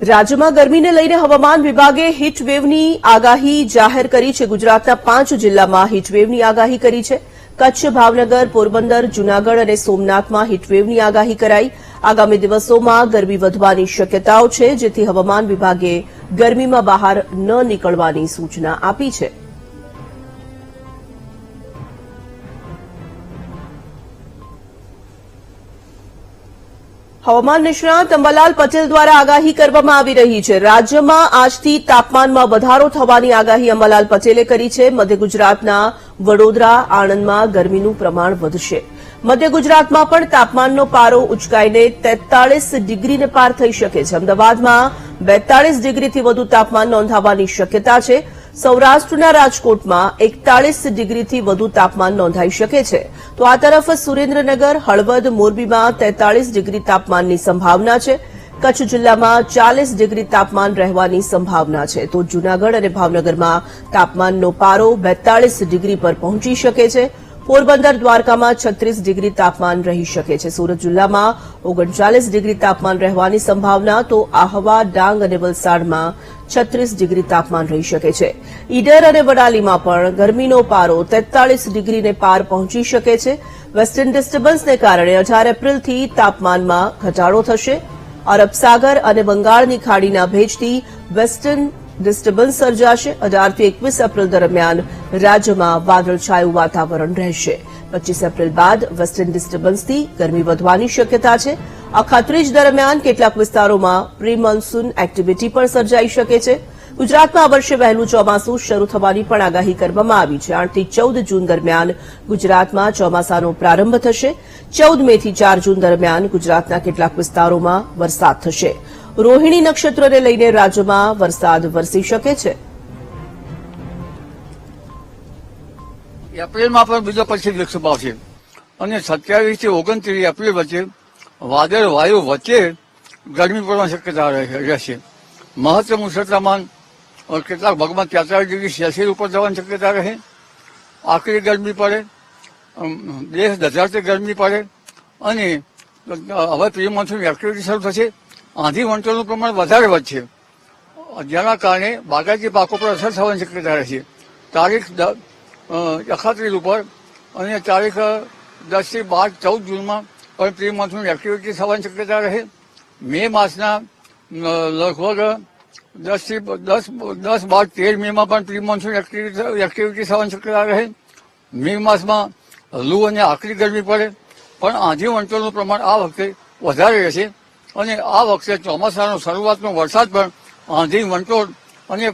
રાજ્યમાં ગરમીને લઈને હવામાન વિભાગે હીટવેવની આગાહી જાહેર કરી છે. ગુજરાતના પાંચ જિલ્લામાં હીટવેવની આગાહી કરી છે. કચ્છ, ભાવનગર, પોરબંદર, જૂનાગઢ અને સોમનાથમાં હીટવેવની આગાહી કરાઈ. આગામી દિવસોમાં ગરમી વધવાની શક્યતાઓ છે, જેથી હવામાન વિભાગે ગરમીમાં બહાર ન નીકળવાની સૂચના આપી છે. હવામાન નિષ્ણાત અંબાલાલ પટેલ દ્વારા આગાહી કરવામાં આવી રહી છે. રાજ્યમાં આજથી તાપમાનમાં વધારો થવાની આગાહી અંબાલાલ પટેલે કરી છે. મધ્ય ગુજરાતના વડોદરા, આણંદમાં ગરમીનું પ્રમાણ વધશે. મધ્ય ગુજરાતમાં પણ તાપમાનનો પારો ઉચકાઈને તેતાળીસ ડિગ્રીને પાર થઈ શકે છે. અમદાવાદમાં બેતાળીસ ડિગ્રીથી વધુ તાપમાન નોંધાવાની શક્યતા છે. સૌરાષ્ટ્રના રાજકોટમાં એકતાળીસ ડિગ્રીથી વધુ તાપમાન નોંધાઈ શકે છે. તો આ તરફ સુરેન્દ્રનગર, હળવદ, મોરબીમાં તેતાળીસ ડિગ્રી તાપમાનની સંભાવના છે. કચ્છ જિલ્લામાં ચાલીસ ડિગ્રી તાપમાન રહેવાની સંભાવના છે. તો જૂનાગઢ અને ભાવનગરમાં તાપમાનનો પારો બેતાળીસ ડિગ્રી પર પહોંચી શકે છે. પોરબંદર દ્વારકામાં છત્રીસ ડિગ્રી તાપમાન રહી શકે છે. સુરત જિલ્લામાં ઓગણચાલીસ ડિગ્રી તાપમાન રહેવાની સંભાવના, તો આહવા, ડાંગ અને વલસાડમાં છત્રીસ ડિગ્રી તાપમાન રહી શકે છે. ઈડર અને વડાલીમાં પણ ગરમીનો પારો તેતાળીસ ડિગ્રીને પાર પહોંચી શકે છે. વેસ્ટર્ન ડિસ્ટર્બન્સને કારણે અઢાર એપ્રિલથી તાપમાનમાં ઘટાડો થશે. અરબ સાગર અને બંગાળની ખાડીના ભેજથી વેસ્ટર્ન ડિસ્ટર્બન્સ સર્જાશે. અઢારથી એકવીસ એપ્રિલ દરમિયાન રાજ્યમાં વાદળછાયું વાતાવરણ રહેશે. પચીસ એપ્રિલ બાદ વેસ્ટર્ન ડિસ્ટર્બન્સથી ગરમી વધવાની શક્યતા છે. અખાત્રીજ દરમિયાન કેટલાક વિસ્તારોમાં પ્રી મોન્સૂન એક્ટિવિટી પણ સર્જાઈ શકે છે. ગુજરાતમાં આ વર્ષે વહેલું ચોમાસું શરૂ થવાની પણ આગાહી કરવામાં આવી છે. આઠથી ચૌદ જૂન દરમિયાન ગુજરાતમાં ચોમાસાનો પ્રારંભ થશે. ચૌદ મેથી ચાર જૂન દરમિયાન ગુજરાતના કેટલાક વિસ્તારોમાં વરસાદ થશે. રોહિણી નક્ષત્રને લઈને રાજ્યમાં વરસાદ વરસી શકે છે. એપ્રિલમાં પણ બીજો પછી વિક્ષેપ આવશે. અને સત્યાવીસથી ઓગણત્રીસ એપ્રિલ વચ્ચે વાદળ, વાયુ વચ્ચે ગરમી પડવાની શક્યતા રહે- રહેશે. મહત્તમ ઉષ્ણતામાન કેટલાક ભાગમાં તેતાલીસ ડિગ્રી સેલ્સિયસ ઉપર જવાની શક્યતા રહે. આકરી ગરમી પડે. દેશ દજાડતી ગરમી પડે. અને હવે પ્રી મોન્સૂન એક્ટિવિટી શરૂ થશે. આંધી વંટોળનું પ્રમાણ વધારે વધશે જેના કારણે બાગાયતી પાકો પર અસર થવાની શક્યતા રહેશે તારીખ અખાત્રીસ ઉપર અને તારીખ દસથી બાર ચૌદ જૂનમાં પણ પ્રી મોન્સૂન એક્ટિવિટી થવાની શક્યતા રહે. મે માસના લગભગ દસથી દસ દસ બાર તેર મેમાં પણ પ્રી મોન્સૂન એક્ટિવિટી એક્ટિવિટી થવાની શક્યતા રહે. મે માસમાં લૂ અને આકરી ગરમી પડે, પણ આંધી વંટોળનું પ્રમાણ આ વખતે વધારે રહેશે. અને આ વખતે ચોમાસાનો શરૂઆતનો વરસાદ પણ આંધી વંટોળ અને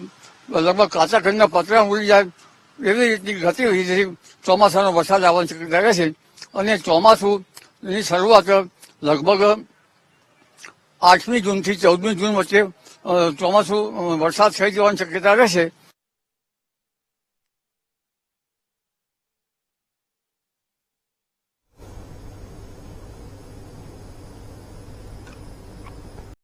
લગભગ કાચા ઘરના પતરા ઉડી જાય એવી રીતની ગતિવિધિથી ચોમાસાનો વરસાદ આવવાની શક્યતા રહેશે અને ચોમાસુની શરૂઆત લગભગ આઠમી જૂનથી ચૌદમી જૂન વચ્ચે ચોમાસું વરસાદ થઈ જવાની શક્યતા રહેશે